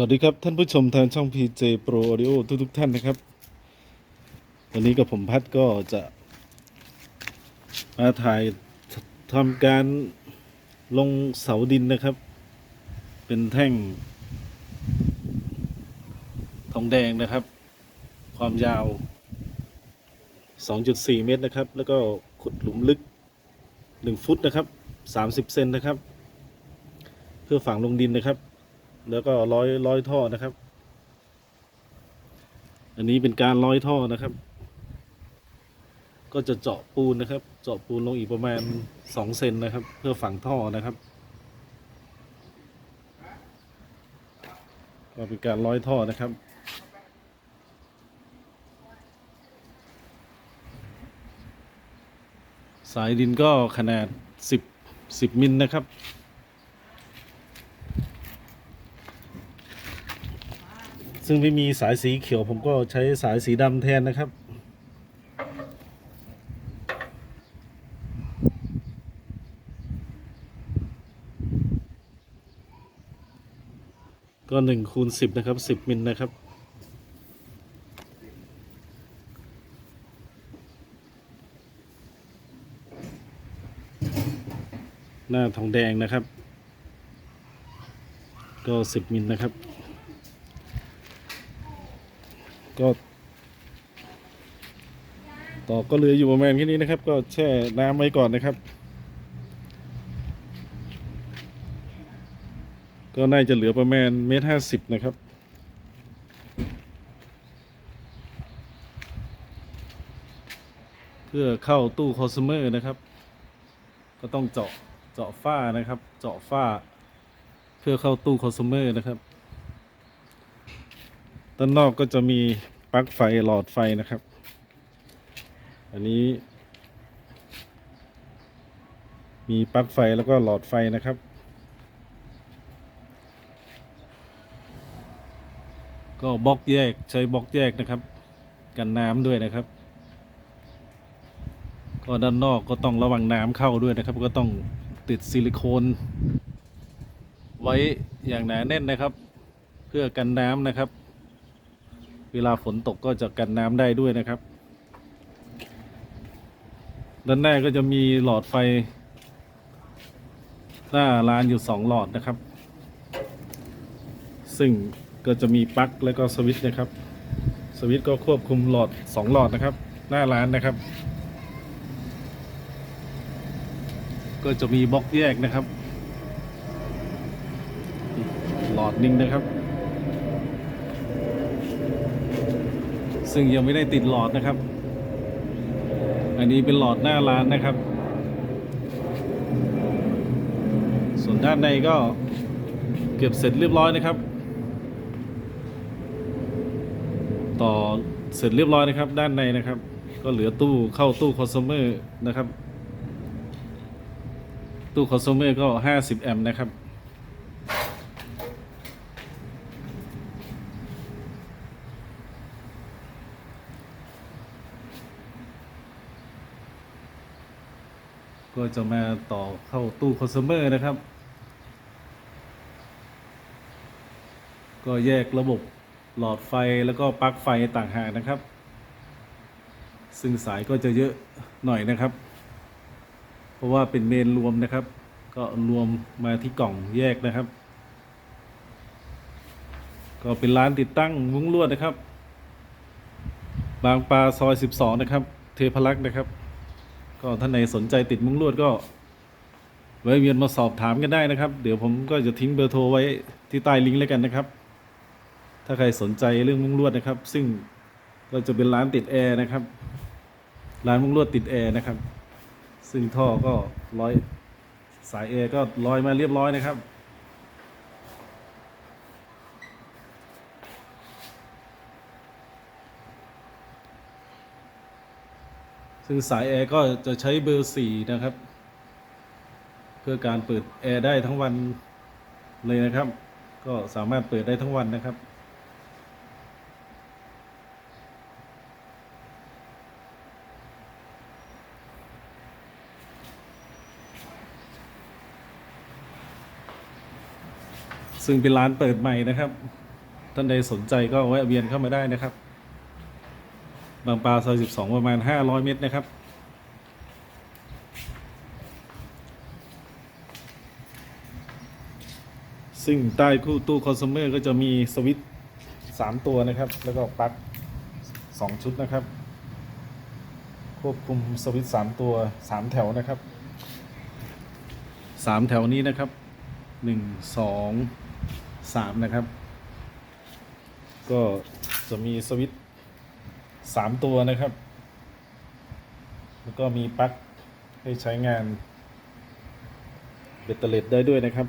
วัสดีครับ ท่านผู้ชมทางช่อง PJ Pro Audio ทุกทุกๆท่านนะครับ วันนี้กับผมพัดก็จะมาถ่ายทำการลงเสาดินนะครับ เป็นแท่ง ทองแดงนะครับ ความยาว 2.4 เมตรนะครับ แล้วก็ขุดหลุมลึก 1 ฟุตนะครับ 30 เซนนะครับ เพื่อฝังลงดินนะครับ แล้วก็ร้อยร้อยท่อนะครับ อันนี้เป็นการร้อยท่อนะครับ ก็จะเจาะปูนนะครับ เจาะปูนลงอีกประมาณสองเซนนะครับ เพื่อฝังท่อนะครับ ก็เป็นการร้อยท่อนะครับสายดินก็ขนาด 10 10 มิลนะครับ ซึ่งไม่มีสายสีเขียวผมก็ใช้สายสีดำแทนนะครับ ก็หนึ่งคูณสิบนะครับสิบมิลนะครับหน้าทองแดงนะครับ ก็สิบมิลนะครับ ก็ต่อก็เหลืออยู่ประมาณแค่นี้นะครับ ก็แช่น้ำไว้ก่อนนะครับ ก็น่าจะเหลือประมาณเมตรห้าสิบนะครับเพื่อเข้าตู้คอสเมอร์นะครับ ก็ต้องเจาะเจาะฝ้านะครับ เจาะฝ้า เพื่อเข้าตู้คอสเมอร์นะครับ ด้านนอกก็จะมีปลั๊กไฟหลอดไฟนะครับ อันนี้ มีปลั๊กไฟแล้วก็หลอดไฟนะครับ ก็บล็อกแยกใช้บล็อกแยกนะครับ กันน้ำด้วยนะครับ ก็ด้านนอกก็ต้องระวังน้ำเข้าด้วยนะครับ ก็ต้องติดซิลิโคนไว้อย่างหนาแน่นนะครับ เพื่อกันน้ำนะครับ เวลาฝนตกก็จะกันน้ำได้ด้วยนะครับ ด้านหน้าก็จะมีหลอดไฟ หน้าร้านอยู่สองหลอดนะครับ ซึ่งก็จะมีปลั๊กแล้วก็สวิตช์นะครับ สวิตช์ก็ควบคุมหลอดสองหลอดนะครับ หน้าร้านนะครับ ก็จะมีบล็อกแยกนะครับ หลอดหนึงนะครับ ซึ่งยังไม่ได้ติดหลอดนะครับ อันนี้เป็นหลอดหน้าร้านนะครับ ส่วนด้านในก็เก็บเสร็จเรียบร้อยนะครับ ต่อเสร็จเรียบร้อยนะครับ ด้านในนะครับ ก็เหลือตู้เข้าตู้คอน sumer นะครับ ตู้คอน sumer ก็ 50 แอมป์นะครับ ก็จะมาต่อเข้าตู้คอน sumer นะครับ ก็แยกระบบหลอดไฟแล้วก็ปลั๊กไฟต่างหากนะครับ ซึ่งสายก็จะเยอะหน่อยนะครับ เพราะว่าเป็นเมนรวมนะครับ ก็รวมมาที่กล่องแยกนะครับ ก็เป็นร้านติดตั้งมุ้งลวดนะครับ บางปลาซอย 12 นะครับ เทพลักษ์นะครับ ก็ท่านไหนสนใจติดมุ้งลวดก็แวะเวียนมาสอบถามกันได้นะครับ เดี๋ยวผมก็จะทิ้งเบอร์โทรไว้ที่ใต้ลิงก์แล้วกันนะครับ ถ้าใครสนใจเรื่องมุ้งลวดนะครับ ซึ่งก็จะเป็นร้านติดแอร์นะครับ ร้านมุ้งลวดติดแอร์นะครับ ซึ่งท่อก็ร้อยสายแอร์ก็ลอยมาเรียบร้อยนะครับ ซึ่งสายแอร์ก็จะใช้เบอร์สี่นะครับ เพื่อการเปิดแอร์ได้ทั้งวันเลยนะครับ ก็สามารถเปิดได้ทั้งวันนะครับ ซึ่งเป็นร้านเปิดใหม่นะครับ ท่านใดสนใจก็แวะเวียนเข้ามาได้นะครับ บางปลาซอย12 ประมาณ 500 เมตรนะครับ ซึ่งใต้คู่ตู้คอน sumer ก็จะมีสวิตช์3ตัวนะครับ แล้วก็ปลั๊ก2 ชุดนะครับ ควบคุมสวิตช์3ตัว 3 แถวนะครับ 3 แถวนี้นะครับ 1 2 3 นะครับ ก็จะมีสวิตช์ 3ตัวนะครับ แล้วก็มีปลั๊กให้ใช้งานเบตเตอร์เลดได้ด้วยนะครับ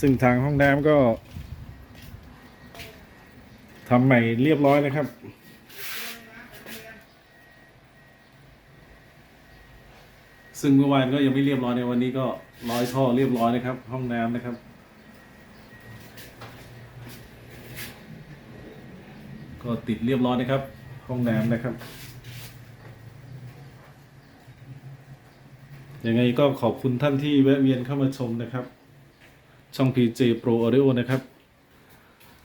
ซึ่งทางห้องน้ำก็ทำใหม่เรียบร้อยนะครับซึ่งเมื่อวานก็ยังไม่เรียบร้อยในวันนี้ก็ร้อยท่อเรียบร้อยนะครับ ห้องน้ำนะครับ ก็ติดเรียบร้อยนะครับ ห้องน้ำนะครับ ยังไงก็ขอบคุณท่านที่แวะเวียนเข้ามาชมนะครับ ช่อง PJ Pro Audio นะครับ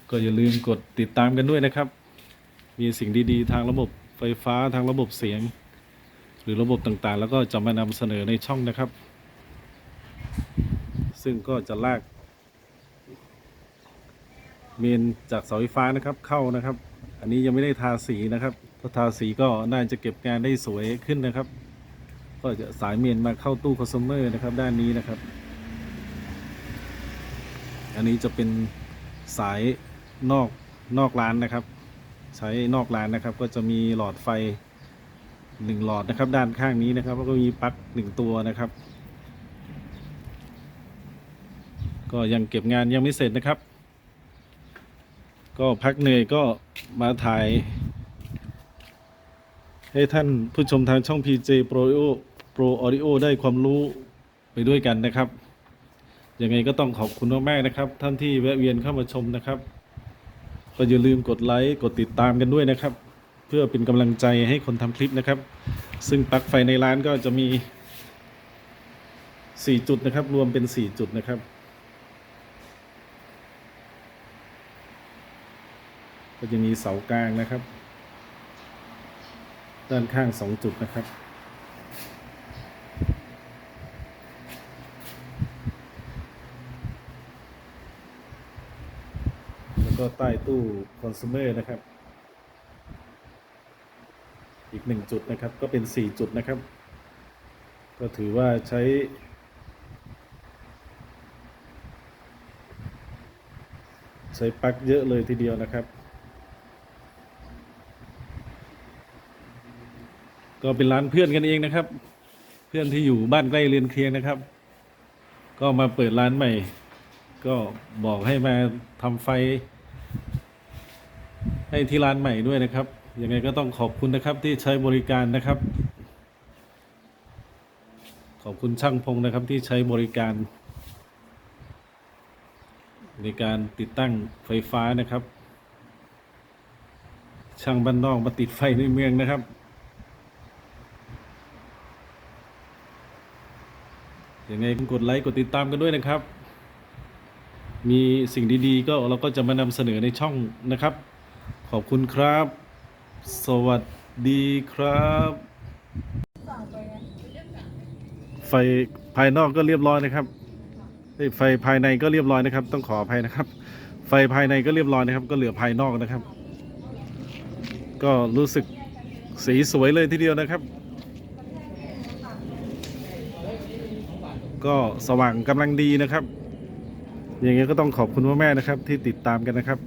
ก็อย่าลืมกดติดตามกันด้วยนะครับ มีสิ่งดีๆ ทางระบบไฟฟ้าทางระบบเสียง หรือระบบต่างๆ แล้วก็จะมานำเสนอในช่องนะครับ ซึ่งก็จะลากเมนจากเสาไฟฟ้านะครับเข้านะครับ อันนี้ยังไม่ได้ทาสีนะครับถ้าทาสีก็น่าจะเก็บงานได้สวยขึ้นนะครับ ก็จะสายเมนมาเข้าตู้คอน sumer นะครับ ด้านนี้นะครับ อันนี้จะเป็นสายนอกนอกร้านนะครับ ใช้นอกร้านนะครับ ก็จะมีหลอดไฟหนึ่งหลอดนะครับ ด้านข้างนี้นะครับแล้วก็มีปลั๊กหนึ่งตัวนะครับ ก็ยังเก็บงานยังไม่เสร็จนะครับ ก็พักเหนื่อยก็มาถ่าย ให้ท่านผู้ชมทางช่อง PJ Pro Audio Pro Audio ได้ความรู้ไปด้วยกันนะครับ ยังไงก็ต้องขอบคุณมากๆนะครับ ท่านที่แวะเวียนเข้ามาชมนะครับ ก็อย่าลืมกดไลค์กดติดตามกันด้วยนะครับ เพื่อเป็นกำลังใจให้คนทำคลิปนะครับ ซึ่งปลั๊กไฟในร้านก็จะมี 4 จุดนะครับ รวมเป็น 4 จุดนะครับ ก็จะมีเสากลางนะครับ ด้านข้าง2จุดนะครับ แล้วก็ใต้ตู้คอน sumer นะครับ อีกหนึ่งจุดนะครับก็เป็นสี่จุดนะครับ ก็ถือว่าใช้ใช้ปลั๊กเยอะเลยทีเดียวนะครับ ก็เป็นร้านเพื่อนกันเองนะครับ เพื่อนที่อยู่บ้านใกล้เรียนเคียงนะครับ ก็มาเปิดร้านใหม่ ก็บอกให้มาทำไฟ ให้ที่ร้านใหม่ด้วยนะครับยังไงก็ต้องขอบคุณนะครับที่ใช้บริการนะครับ ขอบคุณช่างพงนะครับที่ใช้บริการ ในการติดตั้งไฟฟ้านะครับ ช่างบ้านนอกมาติดไฟในเมืองนะครับ ยังไงกดไลค์กดติดตามกันด้วยนะครับ มีสิ่งดีๆ ก็เราก็จะมานำเสนอในช่องนะครับ ขอบคุณครับ สวัสดีครับ ไฟภายนอกก็เรียบร้อยนะครับไฟภายในก็เรียบร้อยนะครับ ต้องขออภัยนะครับ ไฟภายในก็เรียบร้อยนะครับ ก็เหลือภายนอกนะครับ ก็รู้สึกสีสวยเลยทีเดียวนะครับ ก็สว่างกำลังดีนะครับ อย่างไงี้ก็ต้องขอบคุณพ่อแม่นะครับ ที่ติดตามกันนะครับ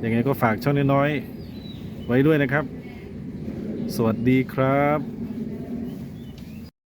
อย่างไงก็ฝากช่องน้อยๆไว้ด้วยนะครับ สวัสดีครับ